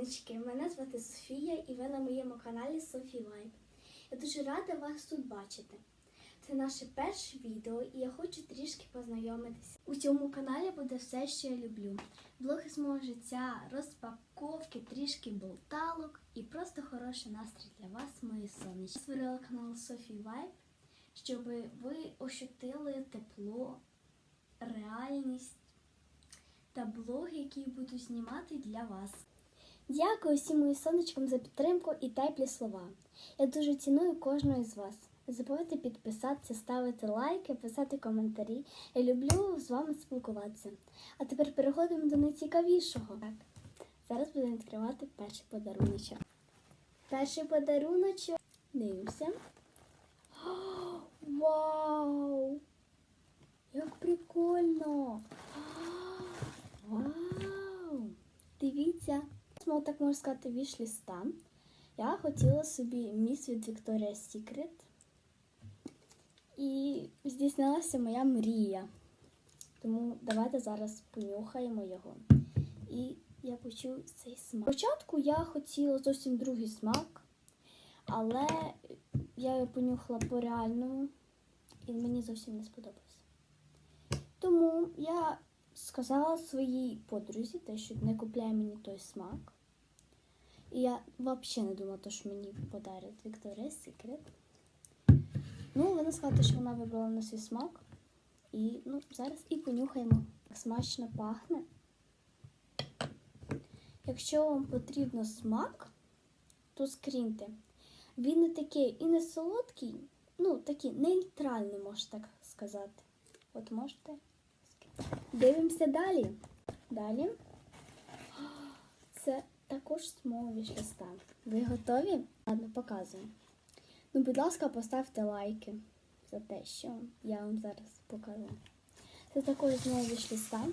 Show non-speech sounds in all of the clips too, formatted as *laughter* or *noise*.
сонечки! Мене звати Софія і ви на моєму каналі Софі Вайб. Я дуже рада вас тут бачити. Це наше перше відео, і я хочу трішки познайомитися. У цьому каналі буде все, що я люблю. Блоги з мого життя, розпаковки, трішки болталок і просто хороший настрій для вас, мої сонечки. Створила канал Софі Вайб, щоб ви ощутили тепло, реальність та блоги, які буду знімати для вас. Дякую всім моїм сонечкам за підтримку і теплі слова. Я дуже ціную кожного з вас. Не забувайте підписатися, ставити лайки, писати коментарі. Я люблю з вами спілкуватися. А тепер переходимо до найцікавішого. Так, зараз будемо відкривати перший подаруночок. Перший подаруночок. Дивимося. *gasps* Вау! Як прикольно! Вау! Мов так можна сказати, віш-ліста. Я хотіла собі міс від Victoria's Secret. І здійснилася моя мрія. Тому давайте зараз понюхаємо його. І я почую цей смак. Спочатку я хотіла зовсім другий смак, але я його понюхала по реальному і мені зовсім не сподобався. Тому я сказала своїй подрузі, те, що не купляє мені той смак. І я взагалі не думала, що мені подарять Victoria's Secret. Ну, вона сказала, що вона вибрала на свій смак. І ну, зараз і понюхаємо. Смачно пахне. Якщо вам потрібно смак, то скріньте. Він не такий і не солодкий, ну такий нейтральний, можна так сказати. От можете. Дивимося далі. Далі. Це також з мого вішлиста. Ви готові? Ладно, показую. Ну, будь ласка, поставте лайки за те, що я вам зараз покажу. Це також з мого вішлиста.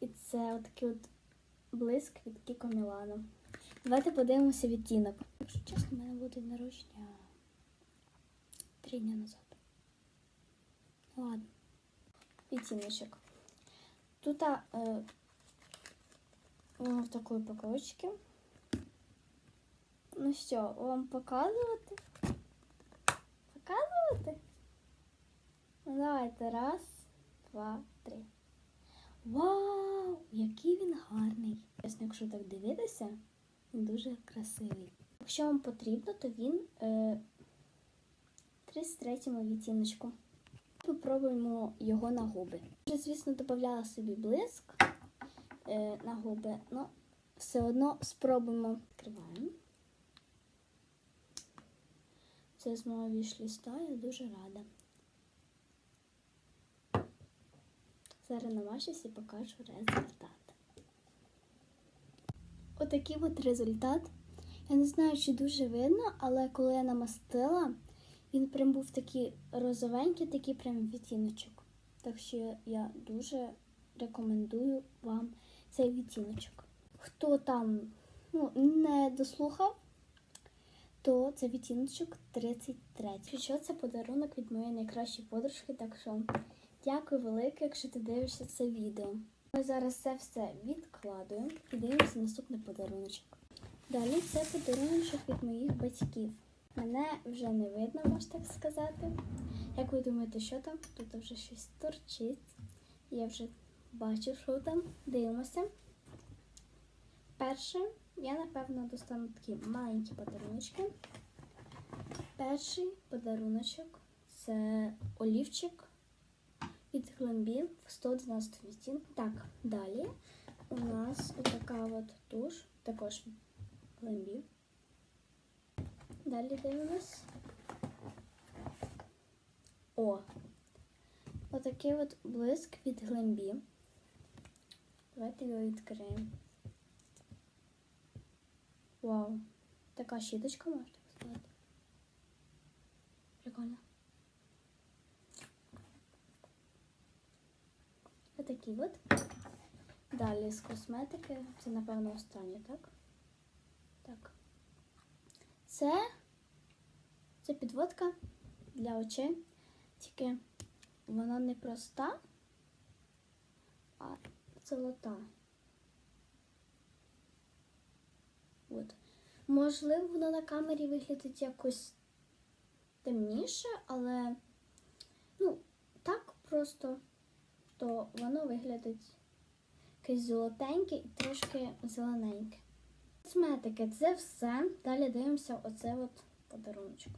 І це отакий от блиск від Кіко Мілано. Давайте подивимося відтінок. Якщо чесно, в мене буде народження три дні назад. Ладно. Відтіночок. Тут е, в такій упаковочці. Ну що, вам показувати? Показувати? Ну, давайте. Раз, два, три. Вау! Який він гарний! Чесно, якщо так дивитися, він дуже красивий. Якщо вам потрібно, то він е, 33-му відтіночку. Попробуємо його на губи. Вже, звісно, додавала собі блиск на губи, але все одно спробуємо. Відкриваємо. Це з мого вішліста, я дуже рада. Зараз намащусь і покажу результат. Отакий от результат. Я не знаю, чи дуже видно, але коли я намастила, він прям був такий розовенький, такий прям відтіночок. Так що я дуже рекомендую вам цей відтіночок. Хто там ну, не дослухав, то це відтіночок 33. Що це подарунок від моєї найкращої подружки, так що дякую велике, якщо ти дивишся це відео. Ми зараз це все відкладуємо і дивимося наступний подаруночок. Далі це подаруночок від моїх батьків. Мене вже не видно, можна так сказати. Як ви думаєте, що там? Тут вже щось торчить. Я вже бачу, що там. Дивимося. Перше, я, напевно, достану такі маленькі подаруночки. Перший подаруночок це олівчик від Глембі в 112 відтінку. Так, далі у нас така от туш, також Глембі. Далі дивимось. О! Отакий от блиск від Глембі. Давайте його відкриємо. Вау! Така щіточка, можна сказати. Прикольно. Отакий от. Далі з косметики. Це, напевно, останнє, так? Так. Це, це підводка для очей. Тільки вона не проста, а золота. От. Можливо, воно на камері виглядить якось темніше, але ну, так просто, то воно виглядить якесь золотеньке і трошки зелененьке. Косметики це все. Далі дивимося оце от подаруночок.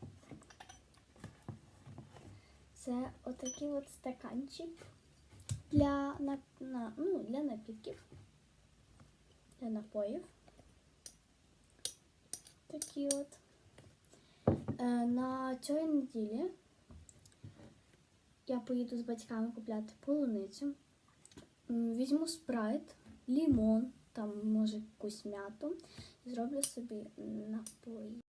Це отакий от стаканчик для, на, на, ну, для напітків, для напоїв. Такі от. Е, на цій неділі я поїду з батьками купляти полуницю. Візьму спрайт, лімон, там може якусь м'яту і зроблю собі напої.